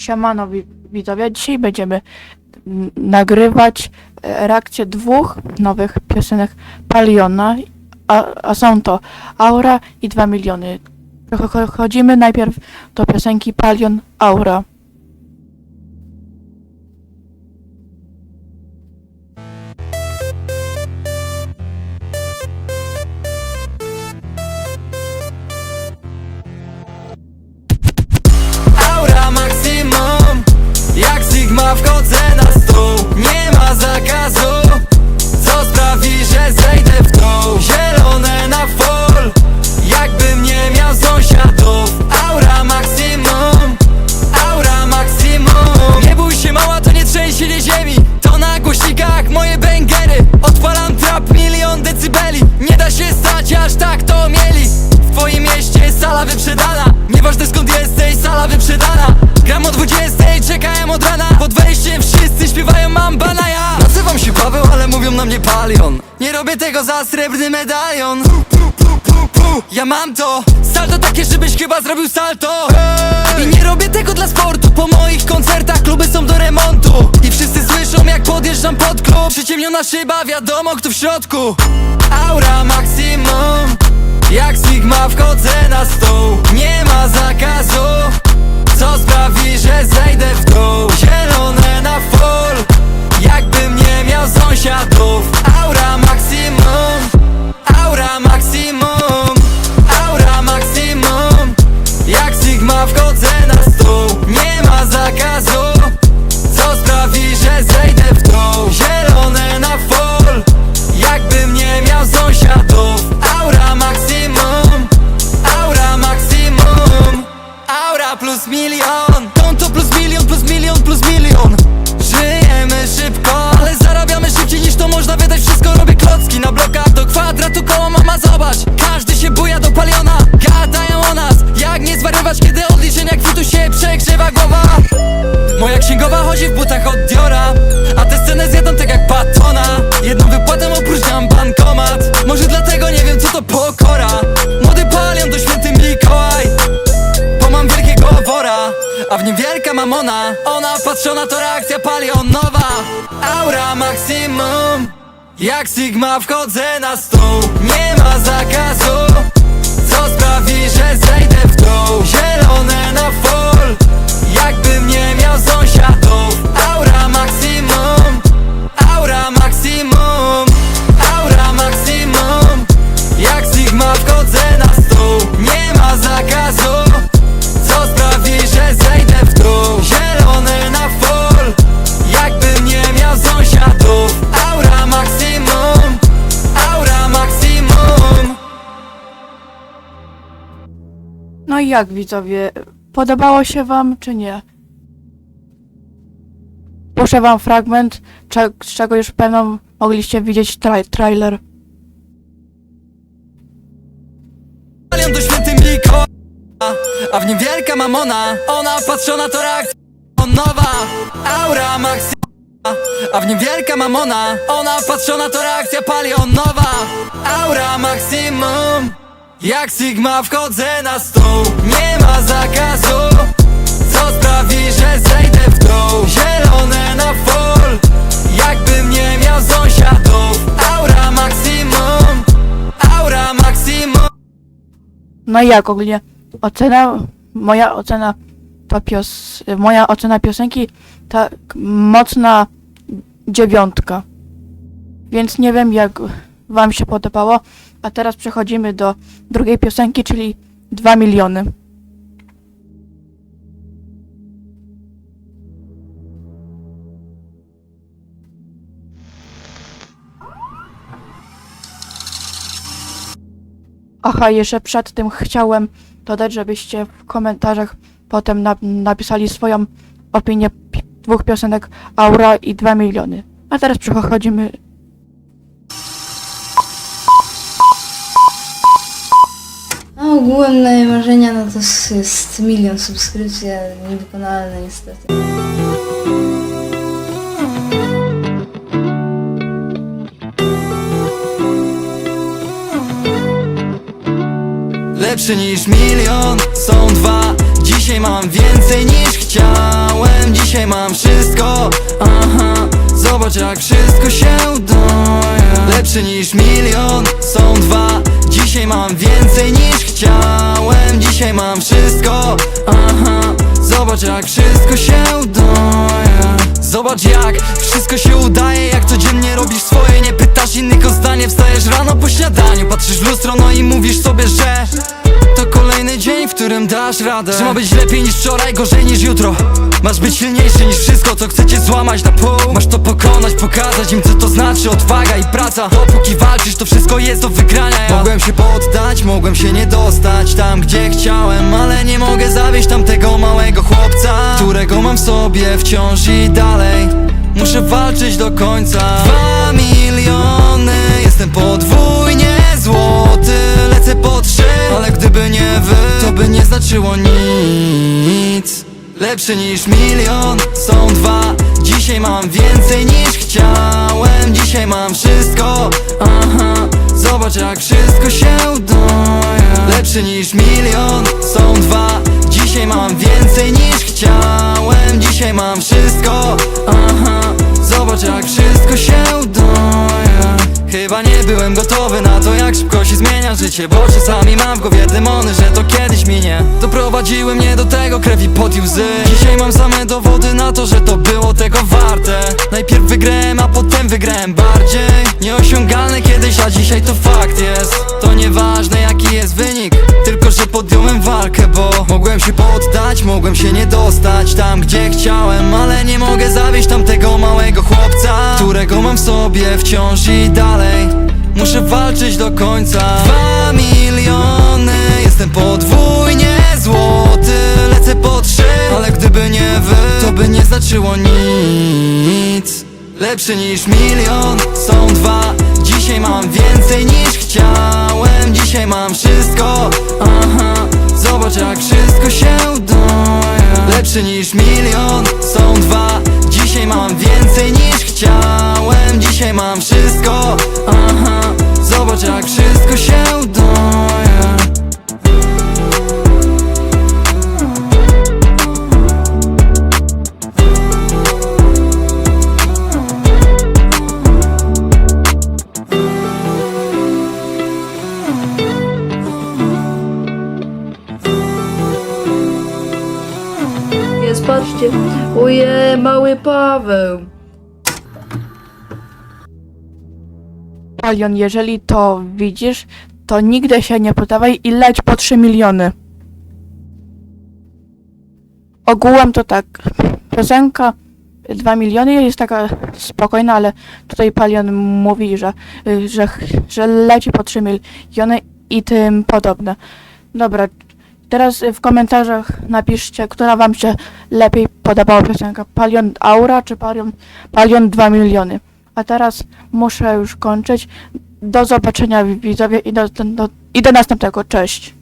Siemano wi- widzowie, dzisiaj będziemy nagrywać e, reakcję dwóch nowych piosenek Paliona, a, a są to Aura i 2 miliony. Przechodzimy najpierw do piosenki Palion. Aura wchodzę Nie robię tego za srebrny medalion. Ja mam to. Salto takie, żebyś chyba zrobił salto. I nie robię tego dla sportu. Po moich koncertach kluby są do remontu. I wszyscy słyszą jak podjeżdżam pod klub. Przyciemniona szyba, wiadomo kto w środku. Aura maksimum. Jak Sigma wchodzę na stół. Nie ma zakazu Co sprawi, że zejdę w dół mamona. Ona patrzona to reakcja palionowa Aura maksimum. Jak Sigma wchodzę na stół. Nie ma zakazu. Co sprawi, że zejdę w dół? Zielone na full. Jakbym nie miał sąsiadów No i jak widzowie, podobało się wam czy nie? Puszczę wam fragment, z czego już pewno mogliście widzieć tra- trailer. Palion to święty Mikołaj A w nim wielka mamona Ona patrzona to reakcja nowa Aura maksimum a w nim wielka mamona Ona patrzona to reakcja palionowa Aura maksimum Jak Sigma wchodzę na stół Nie ma zakazu Co sprawi, że zejdę w dół Zielone na full Jakbym nie miał sąsiadów Aura maksimum Aura maksimum No i jak ogólnie? Ocena, moja ocena to pios, moja ocena piosenki tak mocna dziewiątka. Więc nie wiem jak wam się podobało. A teraz przechodzimy do drugiej piosenki, czyli 2 miliony. Aha, jeszcze przed tym chciałem dodać, żebyście w komentarzach potem na napisali swoją opinię pi dwóch piosenek Aura i 2 miliony. A teraz przechodzimy ogółem moje marzenia no to jest milion subskrypcji, ale niewykonalne niestety. Lepszy niż milion, są dwa. Dzisiaj mam więcej niż chciałem. Dzisiaj mam wszystko, aha Zobacz jak wszystko się udaje Lepszy niż milion, są dwa. Dzisiaj mam więcej niż chciałem. Dzisiaj mam wszystko, aha. Zobacz jak wszystko się udaje. Zobacz jak wszystko się udaje. Jak codziennie robisz swoje Nie pytasz innych o zdanie. Wstajesz rano po śniadaniu Patrzysz w lustro no i mówisz sobie, że To kolejny dzień, w którym dasz radę. Że ma być lepiej niż wczoraj, gorzej niż jutro. Masz być silniejszy niż wszystko, co chcecie złamać na pół. Masz to pokonać, pokazać im co to znaczy odwaga i praca. Dopóki walczysz, to wszystko jest do wygrania. Ja Mogłem się poddać, mogłem się nie dostać Tam gdzie chciałem, ale nie mogę zawieść tamtego małego chłopca Którego mam w sobie wciąż i dalej. Muszę walczyć do końca. Dwa miliony, jestem podwójnie wy To by nie znaczyło nic. Lepszy niż milion, są dwa. Dzisiaj mam więcej niż chciałem Dzisiaj mam wszystko, aha Zobacz jak wszystko się udaje. Lepszy niż milion, są dwa. Dzisiaj mam więcej niż chciałem Dzisiaj mam wszystko, aha Zobacz jak wszystko się udaje Chyba nie byłem gotowy na to jak szybko się zmienia życie Bo czasami mam w głowie demony, że to kiedyś minie. Doprowadziły mnie do tego krew i pot i łzy. Dzisiaj mam same dowody na to, że to było tego warte. Najpierw wygrałem, a potem wygrałem bardziej. Nieosiągalne kiedyś, a dzisiaj to fakt jest. To nieważne jaki jest wynik Tylko, że podjąłem walkę, bo Mogłem się poddać, mogłem się nie dostać Tam gdzie chciałem, ale nie mogę zawieść tamtego małego chłopca Którego mam w sobie wciąż i dalej Muszę walczyć do końca. Dwa miliony, jestem podwójnie złoty. Lecę po trzy, ale gdyby nie wy To by nie znaczyło nic. Lepszy niż milion, są dwa. Dzisiaj mam więcej niż chciałem. Dzisiaj mam wszystko, aha Zobacz jak wszystko się udaje Lepszy niż milion, są dwa. Dzisiaj mam więcej niż chciałem. Dzisiaj mam wszystko, aha. Zobacz jak wszystko się udaje patrzcie, mały Paweł. Palion, jeżeli to widzisz, to nigdy się nie podawaj i leć po 3 miliony. Ogółem to tak, piosenka 2 miliony jest taka spokojna, ale tutaj Palion mówi, że, że, że leci po 3 miliony i tym podobne. Dobra, teraz w komentarzach napiszcie, która wam się lepiej podobała piosenka. Palion Aura czy Palion, Palion 2 miliony. A teraz muszę już kończyć. Do zobaczenia widzowie i do, do, i do następnego. Cześć.